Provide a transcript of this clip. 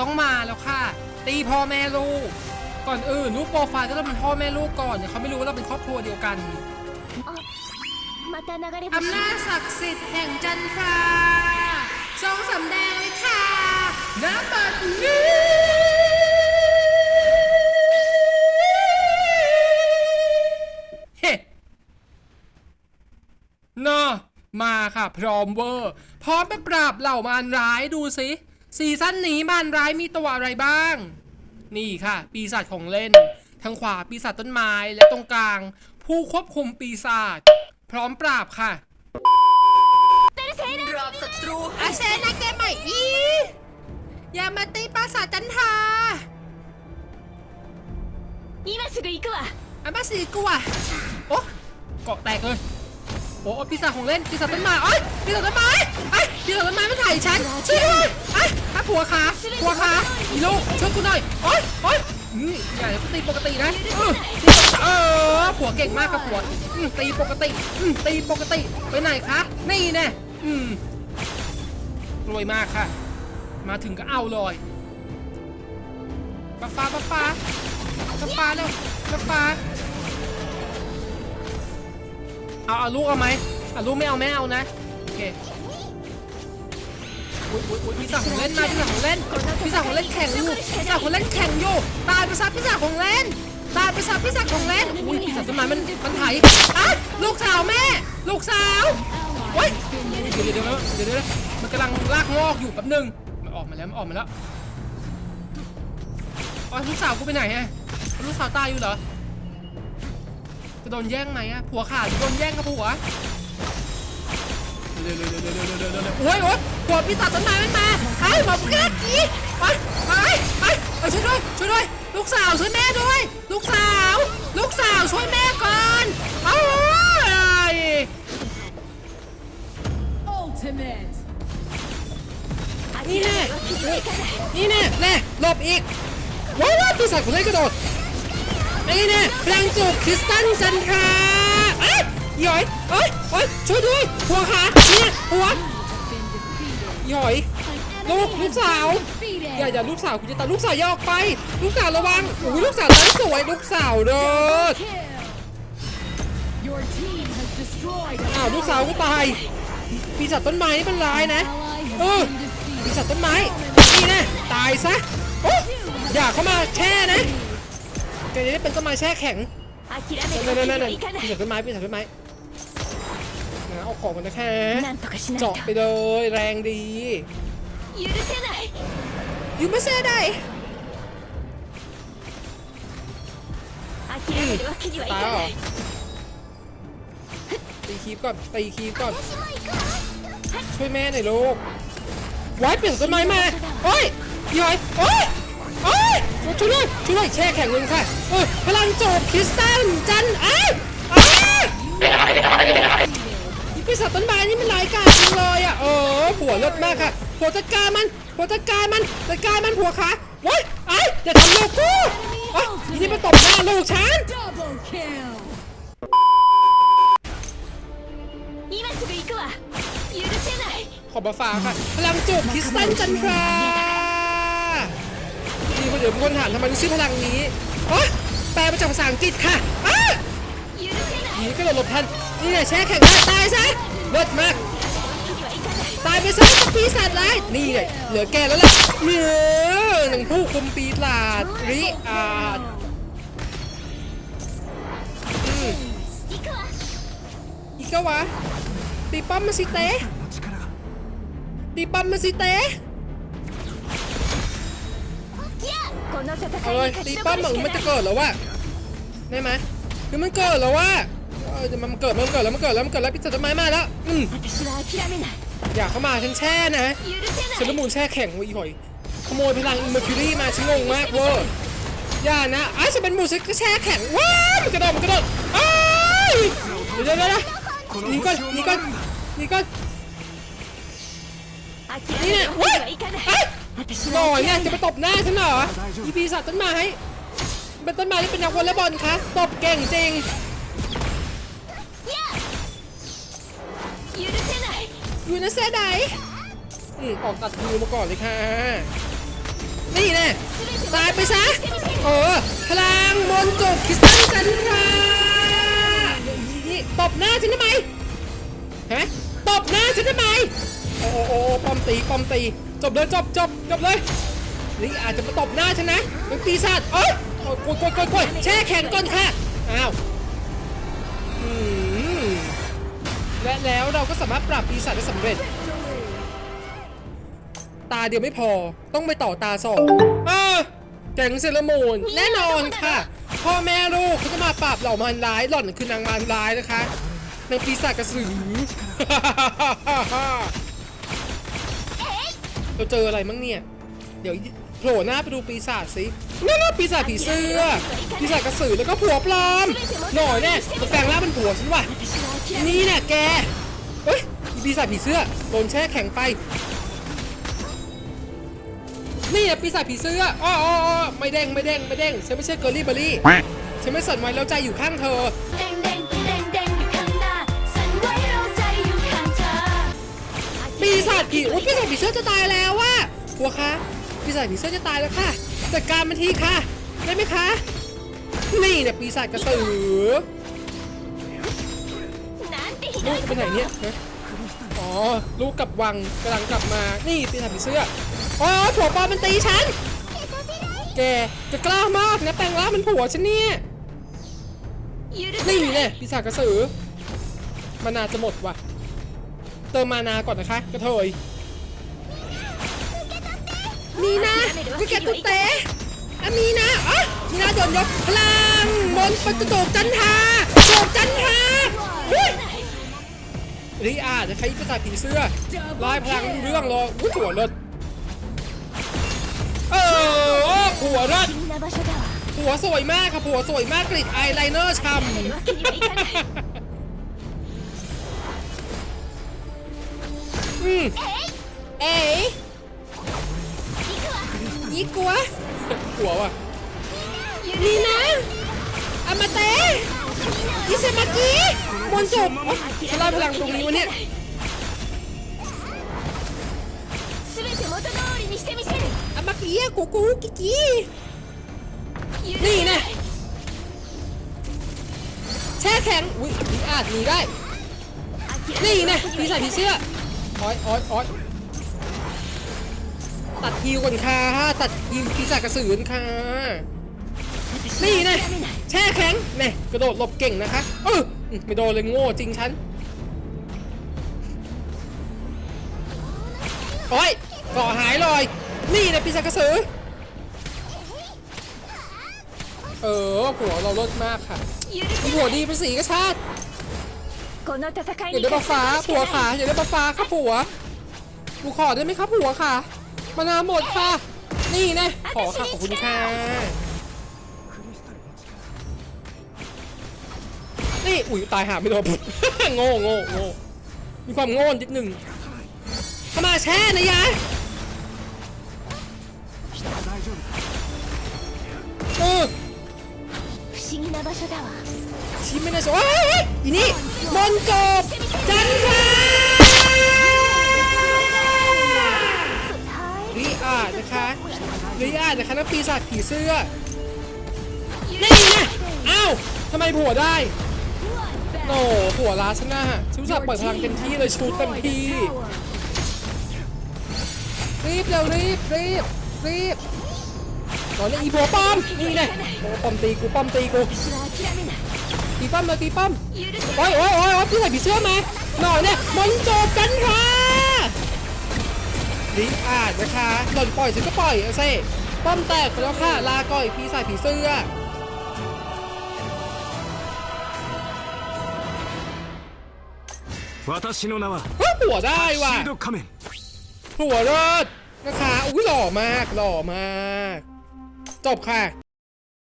ต้องมาแล้วค่ะ ตีพ่อแม่ลูก ก่อนอื่นรูปโปรไฟล์ก็ต้องเป็นพ่อแม่ลูกก่อนเดี๋ยวเขาไม่รู้ว่าเราเป็นครอบครัวเดียวกัน また流れ星 อำนาจศักดิ์สิทธิ์แห่งจันทราทรงสำแดงเลยค่ะณบัดนี้เฮ้เนอะมาค่ะ พร้อมเวอร์ พร้อมไปปราบเหล่ามารร้ายดูสิ ซีซั่นนี้มารร้ายมีตัวอะไรบ้าง นี่ค่ะ ปีศาจของเล่น ทางขวาปีศาจต้นไม้และตรงกลาง ผู้ควบคุมปีศาจพร้อมปราบค่ะ ปราบศัตรู อาเซนะแกใหม่อีอย่ามาตีปราสาทจันทรา 今すぐ行くわ อันมาสีกูอ่ะโอ้เกาะแตกเลย โอ้ปีศาจของเล่นปีศาจต้นไม้เอ้ยปีศาจต้นไม้ไอ้ยปีศาจต้นไม้มันถ่ายฉันช่วยด้วยไอ้ย ถ้าผัวขาผัวขาอีลูกช่วยกูหน่อยโอ้ยโอ้ยอืมอย่าอย่าตีปกตินะเออตีปกติเออผัวเก่งมากครับผัวอืมตีปกติอืมตีปกติไปไหนคะนี่แน่อืมรวยมากค่ะ มาถึงก็เอาเลยปลาฟ้าปลาฟ้าปลาฟ้าเร็วปลาฟ้าเอาเอาลูกเอาไหมเอาลูกไม่เอาไม่เอานะโอเค พี่สาวของเล่นมาพี่สาวของเล่นพี่สาวของเล่นแข่งอยู่พี่สาวของเล่นแข่งอยู่ตายไปซะพี่สาวของเล่นตายไปซะพี่สาวของเล่นอุ้ยพี่สาวต้นไม้มันมันไถอะลูกสาวแม่ ลูกสาวโอ้ยเดี๋ยวเดี๋ยวเดี๋ยวเดี๋ยวมันกำลังลากงอกอยู่แป๊บนึงมันออกมาแล้วมันออกมาแล้วอ๋อลูกสาวกูไปไหนฮะลูกสาวตายอยู่เหรอจะโดนแย่งไหมอะผัวขาดโดนแย่งกับผัว เร็วเร็วเร็วเร็วเร็วเร็วเร็วเร็วโอ้ยโอ้ยผัวพี่ตัดต้นไม้มันมาไอ้หมอปุ๊กแกกี้ไปไปไปเอาช่วยด้วยช่วยด้วยลูกสาวช่วยแม่ด้วย ลูกสาว ลูกสาวช่วยแม่ก่อนเอาย Ultimate นี่แน่นี่แน่แน่หลบอีกว้าวปีศาจของเล่นกระโดดนี่แน่พลังจูบคริสตันจันทรา หยอยเอ้ยเอ้ยช่วยด้วยหัวขาเนี่ยหัวหยอย ลูกลูกสาวอย่าอย่าลูกสาวคุณจะตาลูกสาวอย่าออกไป ลูกสาวระวังโอ้ยลูกสาวนั้สวยลูกสาวเด้ออาลูกสาวก็ตายปีศาจต้นไม้นี่มันลายนะเออปีศาจต้นไม้นี่นะตายซะโอ้อยากเข้ามาแช่นะแกจะได้เป็นต้นไม้แช่แข็งนั่นนั่นนั่นปีศาจต้นไม้ปีศาจต้นไม้ ของกันนะคะเจาะไปเลยแรงดียูไม่เซ่ได้ตายหรอตีคีบก่อนตีคีบก่อน ช่วยแม่หน่อยลูกไว้เปลี่ยนต้นไม้มาโอ้ยยอยโอ้ยโอ้ยช่วยด้วยช่วยด้วยแช่แข็งลงค่ะเออพลังโจบคริสตัลจันเอ้ไอ้ ปีศาจต้นไม้นี่มันร้ายกาจจริงเลยอะโอ้หัวรถมากค่ะหัวจัดการมันหัวจัดการมันจัดการมันหัวขาโว้ยไอ้อย่าทำลูกกูโอ้ยอีนี่มาตบหน้าลูกฉันขอบฟ้าค่ะพลังจุกคริสตันจันทรามีคนเดี๋ยวคนถานทำไมรู้ชื่อพลังนี้อ๋อแปลมาจากภาษาอังกฤษค่ะอ๋อ นี้ก็หลบทันนี่แหละแช่แข็งได้ตายซะเลิศมากตายไปซะกับปีศาจร้ายนี่เลยเหลือแกแล้วล่ะเนื้อหนังผู้คุมปีศาจริอาดอีกวะตีป้อมมาสิเตะตีป้อมมาสิเตะเอาเลยตีป้อมมันจะเกิดหรอวะได้ไหมคือมันเกิดหรอวะ มันเกิดมันเกิดแล้วมันเกิดแล้วมันเกิดแล้วพิษต้นไม้มาแล้วอืมอยากเข้ามาฉันแช่นะฉันละมูนแช่แข็งวีหอยขโมยพลังอิมเมอร์คิวรี่มาฉันงงมากเวอร์อย่านะไอ้ฉันเป็นมูลฉันก็แช่แข็งว้ามันกระโดดมันกระโดดอ้เยเดี๋ยวนะนี่ก็นี่ก็นี่ก็นี่เนี่ยว้าวหน่อยเนี่ยจะมาตบหน้าฉันเหรออีพีสัตว์ต้นไม้เป็นต้นไม้ที่เป็นนักวอลเลย์บอลคะตบเก่งจริง ยู่นะเซไดอืมออกตัดมือมาก่อนเลยค่ะตายไปซะ เออ พลังมนต์จุกคริสตัลจันทรานี่ตบหน้าฉันทำไมเห็นไหมตบหน้าฉันทำไม โอ้โอ้โอ้ปอมตีปอมตี จบเลยจบจบจบเลย นี่อาจจะมาตบหน้าฉันนะเป็นปีศาจเอ้ยโอ้ยกดกดกดกดแช่แข็งก่อนค่ะ อ้าว อืม และแล้วเราก็สามารถปราบปีศาจได้สำเร็จ ตาเดียวไม่พอต้องไปต่อตาสองเออแก๊งเซเลอรามูนแน่นอนค่ะ พ่อแม่ลูกเขาจะมาปราบเหล่ามารร้ายหล่อนคือนางมารร้ายนะคะนางปีศาจกระสือเราเจออะไรมั้งเนี่ย เดี๋ยวโผล่หน้าไปดูปีศาจสินั่นน่ะปีศาจผีเสื้อ ปีศาจกระสือแล้วก็ผัวปลอมหน่อยแน่มันแปลงร่างเป็นผัวฉันว่ะ นี่เนี่ยแกเฮ้ยปีศาจผีเสื้อโดนแช่แข็งไป นี่เนี่ยปีศาจผีเสื้ออ้ออ้อไม่แดงไม่แดงไม่แดงฉันไม่ใช่เกอร์ลี่เบอร์รี่ฉันไม่สนไว้แล้วใจอยู่ข้างเธอแล้วใจอยู่ข้างเธอปีศาจผีโอ้ยปีศาจผีเสื้อจะตายแล้วว่ะหัวคะปีศาจผีเสื้อจะตายแล้วค่ะจัดการมันทีค่ะ ได้ไหมคะ นี่เนี่ยปีศาจกระสือ ลูกไปไหนเนี่ยฮอ๋อ ลูกกลับวังกำลังกลับมา นี่ตีถับผีเสื้อ อ๋อ ผัวปอมมันตีฉัน แกจะกล้ามากนะแปลงร่างมันผัวฉันเนี่ยนี่เนี่ยปีศาจกระสือ มานาจะหมดว่ะ เติมมานาก่อนนะคะ กระเทยมีนะวิกเกตุเตะอามีนาอ๋อมีนาโดนยกพลังมนต์ประตูจันทาโจจันทา ใครประสาทผีเสื้อลายพลังเรื่องรอวุ้ยหัวรถโเออหัวรถหัวสวยมากครับหัวสวยมากกริดไอไลเนอร์ชำอืมเอ๋ยี่กัวหัววะนี่นะอามาเตะอิเซมากิมอนจบฉลาดพลังตรงนี้วะเนี่ย กี้ กูกูกี้กี้ นี่นะแช่แข็ง อุ้ยผีอาจหนีได้ นี่นะผีใส่ผีเสื้ออ้อยอ้อยอ้อยตัดฮิวก่อนค่ะ ตัดฮิวผีใส่กระสือค่ะ นี่นะแช่แข็งเนี่ยกระโดดหลบเก่งนะคะ เออไม่โดนเลยโง่จริงฉันโอ้ยก่อหายเลย นี่นะปีศาจกระสือ เออหัวเราลดมากค่ะหัวดีเป็นสีกระชาติอย่าได้ปลาฟ้าหัวขาอย่าได้ปลาฟ้าครับหัวหนูขอได้ไหมครับหัวค่ะมานาหมดค่ะ นี่นะขอค่ะขอบคุณค่ะนี่อุ้ยตายหาไม่โดนโง่โง่โง่มีความโง่นิดหนึ่งเข้ามาแช่นะยาย เออชิมินาโซะเอ้ยเอ้ยอีนี่มันโกบจันทราริอาดนะคะรีอาดนะคะนักปีศาจผีเสื้อนี่ไงเอ้าทำไมผัวได้โอ้ผัวล้าชนะฉันอุตสับเปิดพลังเต็มที่เลยชูเต็มที่รีบเร็วรีบรีบรีบ ตอนนี้อีผัวป้อม นี่ไงโอ้ป้อมตีกูป้อมตีกู 私は諦めない ตีป้อมเลยตีป้อม 許せ โอ้ยโอ้ยโอ้ยโอ้ยพี่ใส่ผีเสื้อมาหน่อยเนี่ยมันจบกันค่ะลิงอาดนะคะหล่นปล่อยฉันก็ปล่อยเอาซิป้อมแตกไปแล้วค่ะ ลาก่อยพี่ใส่ผีเสื้อ 私の名は เฮ้ยหัวได้ว่ะ シード仮面 หัวรอดนะคะ อุ้ยหล่อมาก หล่อมาก จบค่ะ